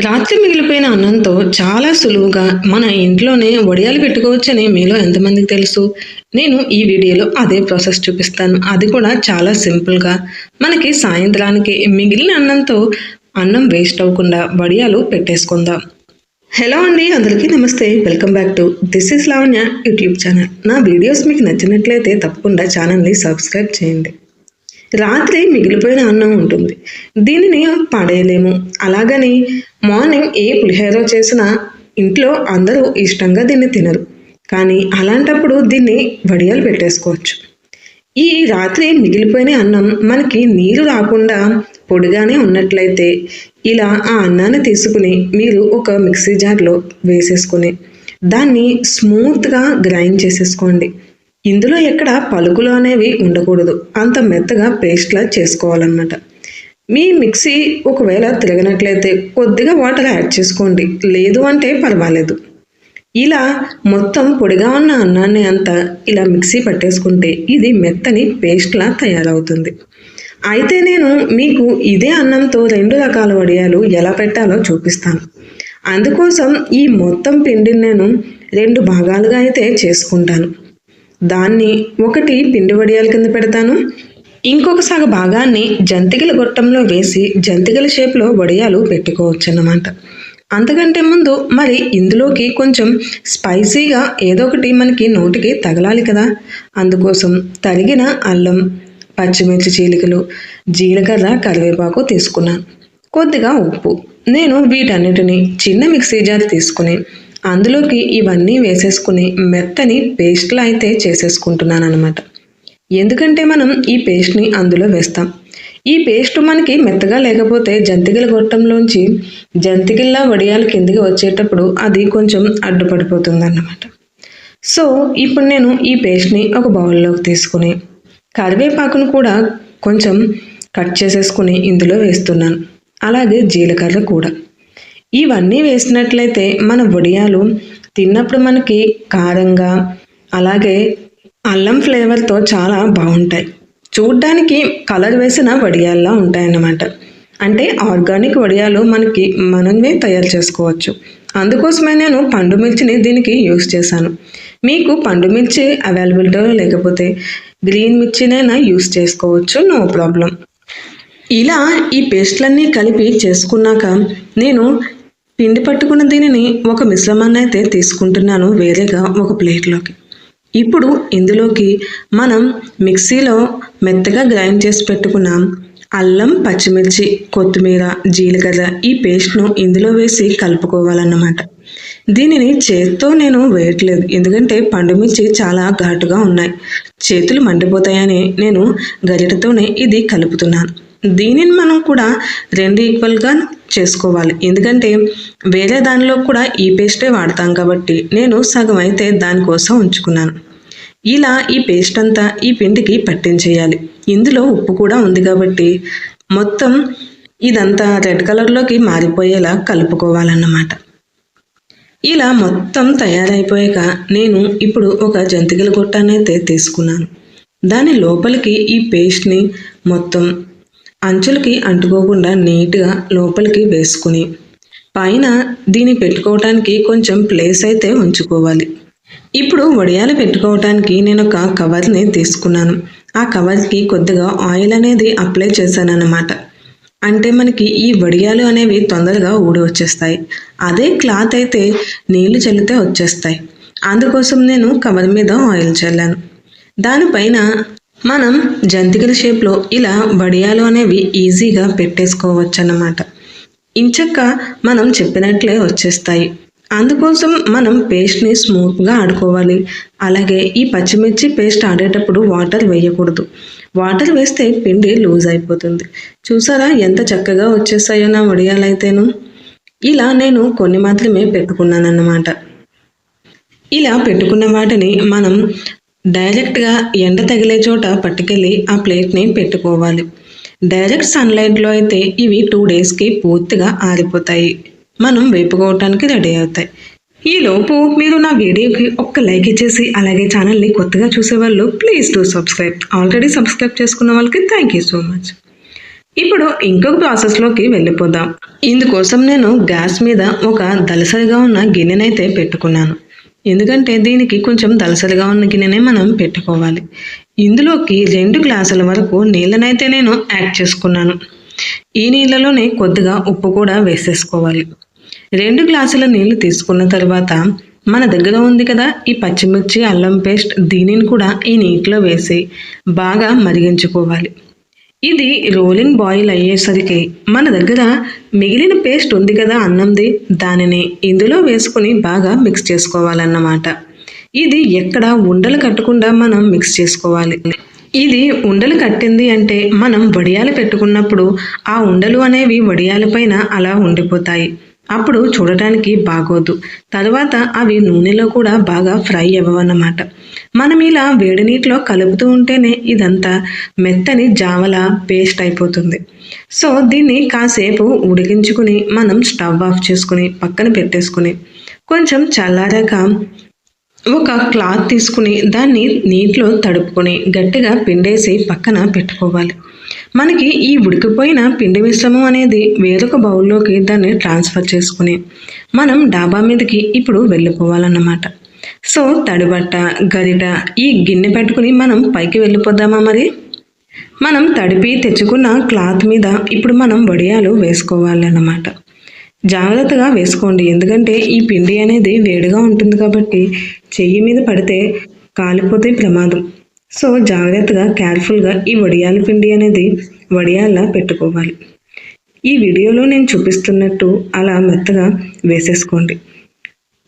రాత్రి మిగిలిపోయిన అన్నంతో చాలా సులువుగా మన ఇంట్లోనే వడియాలు పెట్టుకోవచ్చని మీలో ఎంతమందికి తెలుసు? నేను ఈ వీడియోలో అదే ప్రాసెస్ చూపిస్తాను. అది కూడా చాలా సింపుల్గా. మనకి సాయంత్రానికి మిగిలిన అన్నంతో అన్నం వేస్ట్ అవ్వకుండా వడియాలు పెట్టేసుకుందాం. హలో అండి అందరికీ నమస్తే. Welcome back to this is Lavanya YouTube channel. నా వీడియోస్ మీకు నచ్చినట్లయితే తప్పకుండా ఛానల్ని సబ్స్క్రైబ్ చేయండి. రాత్రి మిగిలిపోయిన అన్నం ఉంటుంది. దీనిని పడేయలేము. అలాగని మార్నింగ్ ఏ పులిహోర చేసినా ఇంట్లో అందరూ ఇష్టంగా దీన్ని తినరు. కానీ అలాంటప్పుడు దీన్ని వడియాలు పెట్టేసుకోవచ్చు. ఈ రాత్రి మిగిలిపోయిన అన్నం మనకి నీరు రాకుండా పొడిగానే ఉన్నట్లయితే ఇలా ఆ అన్నాన్ని తీసుకుని మీరు ఒక మిక్సీ జార్లో వేసేసుకుని దాన్ని స్మూత్గా గ్రైండ్ చేసేసుకోండి. ఇందులో ఎక్కడ పలుకులు అనేవి ఉండకూడదు. అంత మెత్తగా పేస్ట్లా చేసుకోవాలన్నమాట. మీ మిక్సీ ఒకవేళ తిరగనట్లయితే కొద్దిగా వాటర్ యాడ్ చేసుకోండి. లేదు అంటే పర్వాలేదు. ఇలా మొత్తం పొడిగా ఉన్న అన్నాన్ని అంతా ఇలా మిక్సీ పట్టేసుకుంటే ఇది మెత్తని పేస్ట్లా తయారవుతుంది. అయితే నేను మీకు ఇదే అన్నంతో రెండు రకాల వడియాలు ఎలా పెట్టాలో చూపిస్తాను. అందుకోసం ఈ మొత్తం పిండిని నేను రెండు భాగాలుగా అయితే చేసుకుంటాను. దాన్ని ఒకటి పిండి వడియాల కింద పెడతాను. ఇంకొక సగ భాగాన్ని జంతికల గొట్టంలో వేసి జంతికల షేప్లో వడియాలు పెట్టుకోవచ్చు అన్నమాట అంతకంటే ముందు మరి ఇందులోకి కొంచెం స్పైసీగా ఏదో ఒకటి మనకి నోటికి తగలాలి కదా. అందుకోసం తరిగిన అల్లం పచ్చిమిర్చి చీలికలు జీలకర్ర కరివేపాకు తీసుకున్నాను. కొద్దిగా ఉప్పు. నేను వీటన్నిటిని చిన్న మిక్సీ జార్ తీసుకుని అందులోకి ఇవన్నీ వేసేసుకుని మెత్తని పేస్ట్లా అయితే చేసేసుకుంటున్నాను అనమాట ఎందుకంటే మనం ఈ పేస్ట్ని అందులో వేస్తాం. ఈ పేస్ట్ మనకి మెత్తగా లేకపోతే జంతికల గొట్టంలోంచి జంతికల్లా వడియాలు కిందికి వచ్చేటప్పుడు అది కొంచెం అడ్డుపడిపోతుంది అన్నమాట సో ఇప్పుడు నేను ఈ పేస్ట్ని ఒక బౌల్లోకి తీసుకుని కరివేపాకును కూడా కొంచెం కట్ చేసేసుకుని ఇందులో వేస్తున్నాను. అలాగే జీలకర్ర కూడా. ఇవన్నీ వేసినట్లయితే మన వడియాలు తిన్నప్పుడు మనకి కారంగా అలాగే అల్లం ఫ్లేవర్తో చాలా బాగుంటాయి. చూడ్డానికి కలర్ వేసిన వడియాల్లా ఉంటాయన్నమాట. అంటే ఆర్గానిక్ వడియాలు మనకి మనమే తయారు చేసుకోవచ్చు. అందుకోసమే నేను పండు మిర్చిని దీనికి యూస్ చేశాను. మీకు పండు మిర్చి అవైలబిలిటీ లేకపోతే గ్రీన్ మిర్చినైనా యూస్ చేసుకోవచ్చు నో ప్రాబ్లం. ఇలా ఈ పేస్ట్లన్నీ కలిపి చేసుకున్నాక నేను పిండి పట్టుకున్న దీనిని ఒక మిశ్రమాన్ని అయితే తీసుకుంటున్నాను వేరేగా ఒక ప్లేట్లోకి. ఇప్పుడు ఇందులోకి మనం మిక్సీలో మెత్తగా గ్రైండ్ చేసి పెట్టుకున్నాం అల్లం పచ్చిమిర్చి కొత్తిమీర జీలకర్ర ఈ పేస్ట్ను ఇందులో వేసి కలుపుకోవాలన్నమాట. దీనిని చేతితో నేను వేయట్లేదు ఎందుకంటే పండుమిర్చి చాలా ఘాటుగా ఉన్నాయి. చేతులు మండిపోతాయని నేను గరిటతోనే ఇది కలుపుతున్నాను. దీనిని మనం కూడా రెండు ఈక్వల్గా చేసుకోవాలి. ఎందుకంటే వేరే దానిలో కూడా ఈ పేస్టే వాడతాం కాబట్టి నేను సగం అయితే దానికోసం ఉంచుకున్నాను. ఇలా ఈ పేస్ట్ అంతా ఈ పిండికి పట్టించేయాలి. ఇందులో ఉప్పు కూడా ఉంది కాబట్టి మొత్తం ఇదంతా రెడ్ కలర్లోకి మారిపోయేలా కలుపుకోవాలన్నమాట. ఇలా మొత్తం తయారైపోయాక నేను ఇప్పుడు ఒక జంతికల గొట్టనైతే తీసుకున్నాను. దాని లోపలికి ఈ పేస్ట్ని మొత్తం అంచులకి అంటుకోకుండా నీట్గా లోపలికి వేసుకుని పైన దీన్ని పెట్టుకోవటానికి కొంచెం ప్లేస్ అయితే ఉంచుకోవాలి. ఇప్పుడు వడియాలు పెట్టుకోవటానికి నేను ఒక కవర్ని తీసుకున్నాను. ఆ కవర్కి కొద్దిగా ఆయిల్ అనేది అప్లై చేశాను అన్నమాట అంటే మనకి ఈ వడియాలు అనేవి తొందరగా ఊడి వచ్చేస్తాయి అదే క్లాత్ అయితే నీళ్ళు చల్లితే వచ్చేస్తాయి. అందుకోసం నేను కవర్ మీద ఆయిల్ చల్లాను. దానిపైన మనం జంతికల షేప్లో ఇలా వడియాలు అనేవి ఈజీగా పెట్టేసుకోవచ్చు అన్నమాట ఇంచక్క మనం చెప్పినట్లే వచ్చేస్తాయి. అందుకోసం మనం పేస్ట్ని స్మూత్గా ఆడుకోవాలి. అలాగే ఈ పచ్చిమిర్చి పేస్ట్ ఆడేటప్పుడు వాటర్ వేయకూడదు. వాటర్ వేస్తే పిండి లూజ్ అయిపోతుంది. చూసారా ఎంత చక్కగా వచ్చేస్తాయో నా వడియాలైతేను? ఇలా నేను కొన్ని మాత్రమే పెట్టుకున్నాను అన్నమాట ఇలా పెట్టుకున్న వాటిని మనం డైరెక్ట్గా ఎండ తగిలే చోట పట్టుకెళ్ళి ఆ ప్లేట్ని పెట్టుకోవాలి. డైరెక్ట్ సన్లైట్లో అయితే ఇవి టూ డేస్కి పూర్తిగా ఆరిపోతాయి. మనం వేపుకోవటానికి రెడీ అవుతాయి. ఈలోపు మీరు నా వీడియోకి ఒక్క లైక్ ఇచ్చేసి అలాగే ఛానల్ని కొత్తగా చూసేవాళ్ళు please do subscribe. Already subscribe చేసుకున్న వాళ్ళకి థ్యాంక్ యూ సో మచ్. ఇప్పుడు ఇంకొక ప్రాసెస్లోకి వెళ్ళిపోదాం. ఇందుకోసం నేను గ్యాస్ మీద ఒక దలసరిగా ఉన్న గిన్నెనైతే పెట్టుకున్నాను. ఎందుకంటే దీనికి కొంచెం దలసరిగా ఉన్న గిన్నెనే మనం పెట్టుకోవాలి. ఇందులోకి రెండు గ్లాసుల వరకు నీళ్ళనైతే నేను యాడ్ చేసుకున్నాను. ఈ నీళ్ళలోనే కొద్దిగా ఉప్పు కూడా వేసేసుకోవాలి. రెండు గ్లాసుల నీళ్ళు తీసుకున్న తర్వాత మన దగ్గర ఉంది కదా ఈ పచ్చిమిర్చి అల్లం పేస్ట్ దీనిని కూడా ఈ నీటిలో వేసి బాగా మరిగించుకోవాలి. ఇది రోలింగ్ బాయిల్ అయ్యేసరికి మన దగ్గర మిగిలిన పేస్ట్ ఉంది కదా అన్నంది. దానిని ఇందులో వేసుకుని బాగా మిక్స్ చేసుకోవాలన్నమాట. ఇది ఎక్కడ ఉండలు కట్టకుండా మనం మిక్స్ చేసుకోవాలి. ఇది ఉండలు కట్టింది అంటే మనం వడియాలు పెట్టుకున్నప్పుడు ఆ ఉండలు అనేవి వడియాల పైన అలా ఉండిపోతాయి. అప్పుడు చూడటానికి బాగోదు. తర్వాత అవి నూనెలో కూడా బాగా ఫ్రై అవ్వవన్నమాట. మనం ఇలా వేడి నీటిలో కలుపుతూ ఉంటేనే ఇదంతా మెత్తని జావల పేస్ట్ అయిపోతుంది. సో దీన్ని కాసేపు ఉడికించుకుని మనం స్టవ్ ఆఫ్ చేసుకుని పక్కన పెట్టేసుకుని కొంచెం చల్లారాక ఒక క్లాత్ తీసుకుని దాన్ని నీటిలో తడుపుకొని గట్టిగా పిండేసి పక్కన పెట్టుకోవాలి. మనకి ఈ ఉడికిపోయిన పిండి మిశ్రమం అనేది వేరొక బౌల్లోకి దాన్ని ట్రాన్స్ఫర్ చేసుకుని మనం డాబా మీదకి ఇప్పుడు వెళ్ళిపోవాలన్నమాట. సో తడిబట్ట గరిట ఈ గిన్నె పెట్టుకుని మనం పైకి వెళ్ళిపోదామా మరి? మనం తడిపి తెచ్చుకున్న క్లాత్ మీద ఇప్పుడు మనం వడియాలు వేసుకోవాలన్నమాట. జాగ్రత్తగా వేసుకోండి. ఎందుకంటే ఈ పిండి అనేది వేడిగా ఉంటుంది కాబట్టి చెయ్యి మీద పడితే కాలిపోతే ప్రమాదం. సో జాగ్రత్తగా కేర్ఫుల్గా ఈ వడియాల పిండి అనేది వడియాల్లా పెట్టుకోవాలి. ఈ వీడియోలో నేను చూపిస్తున్నట్టు అలా మెత్తగా వేసేసుకోండి.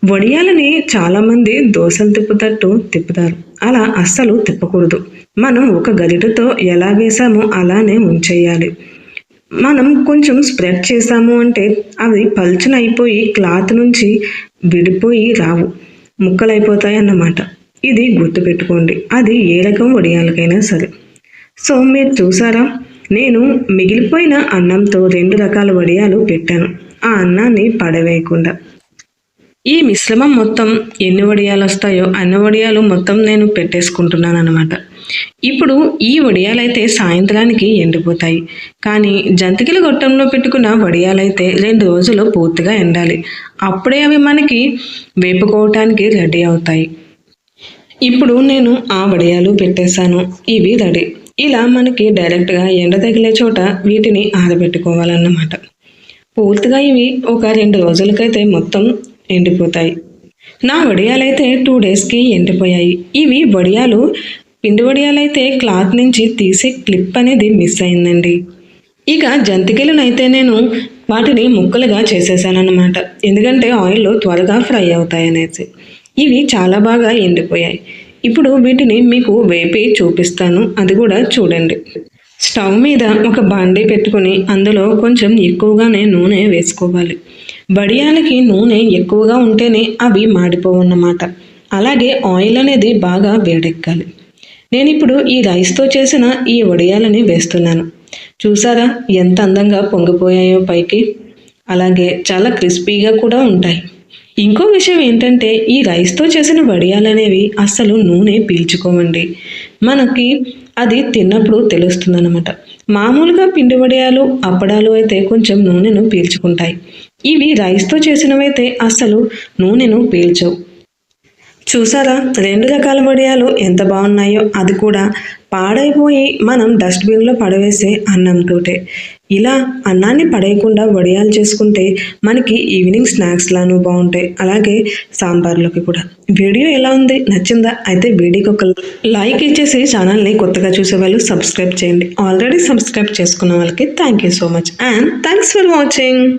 వడియాలని చాలామంది దోశలు తిప్పుతట్టు తిప్పుతారు. అలా అస్సలు తిప్పకూడదు. మనం ఒక గరిటతో ఎలా వేసామో అలానే ఉంచేయాలి. మనం కొంచెం స్ప్రెడ్ చేసాము అంటే అవి పల్చన అయిపోయి క్లాత్ నుంచి విడిపోయి రావు. ముక్కలైపోతాయి అన్నమాట. ఇది గుర్తుపెట్టుకోండి. అది ఏ రకం వడియాలకైనా సరే. సో మీరు చూసారా? నేను మిగిలిపోయిన అన్నంతో రెండు రకాల వడియాలు పెట్టాను. ఆ అన్నాన్ని పడవేయకుండా. ఈ మిశ్రమం మొత్తం ఎన్ని వడియాలు వస్తాయో అన్ని వడియాలు మొత్తం నేను పెట్టేసుకుంటున్నాను అనమాట ఇప్పుడు ఈ వడియాలైతే సాయంత్రానికి ఎండిపోతాయి. కానీ జంతికల గొట్టంలో పెట్టుకున్న వడియాలైతే రెండు రోజులు పూర్తిగా ఎండాలి. అప్పుడే అవి మనకి వేపుకోవటానికి రెడీ అవుతాయి. ఇప్పుడు నేను ఆ వడియాలు పెట్టేశాను. ఇవి రెడీ. ఇలా మనకి డైరెక్ట్గా ఎండ తగిలే చోట వీటిని ఆరబెట్టుకోవాలన్నమాట. పూర్తిగా ఇవి ఒక రెండు రోజులకైతే మొత్తం ఎండిపోతాయి. నా వడియాలైతే టూ డేస్కి ఎండిపోయాయి. ఇవి వడియాలు పిండి వడియాలైతే క్లాత్ నుంచి తీసే క్లిప్ అనేది మిస్ అయిందండి. ఇక జంతికలనైతే నేను వాటిని ముక్కలుగా చేసేసానన్నమాట. ఎందుకంటే ఆయిల్లో త్వరగా ఫ్రై అవుతాయనేసి. ఇవి చాలా బాగా ఎండిపోయాయి. ఇప్పుడు వీటిని మీకు వేపి చూపిస్తాను. అది కూడా చూడండి. స్టవ్ మీద ఒక బాండి పెట్టుకుని అందులో కొంచెం ఎక్కువగానే నూనె వేసుకోవాలి. బడియాలకి నూనె ఎక్కువగా ఉంటేనే అవి మాడిపోవన్నమాట. అలాగే ఆయిల్ అనేది బాగా వేడెక్కాలి. నేను ఇప్పుడు ఈ రైస్తో చేసిన ఈ వడియాలని వేస్తున్నాను. చూసారా ఎంత అందంగా పొంగిపోయాయో పైకి? అలాగే చాలా క్రిస్పీగా కూడా ఉంటాయి. ఇంకో విషయం ఏంటంటే ఈ రైస్తో చేసిన వడియాలు అనేవి అస్సలు నూనె పీల్చుకోమండి మనకి అది తిన్నప్పుడు తెలుస్తుందన్నమాట. మామూలుగా పిండి వడియాలు అప్పడాలు అయితే కొంచెం నూనెను పీల్చుకుంటాయి. ఇవి రైస్తో చేసినవైతే అస్సలు నూనెను పీల్చవు. చూసారా? రెండు రకాల వడియాలు ఎంత బాగున్నాయో అది కూడా పాడైపోయి మనం డస్ట్బిన్లో పడవేసే అన్నంతోటే. ఇలా అన్నాన్ని పడేయకుండా వడియాలు చేసుకుంటే మనకి ఈవినింగ్ స్నాక్స్ లాను బాగుంటాయి. అలాగే సాంబార్లోకి కూడా. వీడియో ఎలా ఉంది? నచ్చిందా? అయితే వీడియోకి ఒక లైక్ ఇచ్చేసి ఛానల్ని కొత్తగా చూసే వాళ్ళు సబ్స్క్రైబ్ చేయండి. ఆల్రెడీ సబ్స్క్రైబ్ చేసుకున్న వాళ్ళకి thank you so much. And thanks for watching.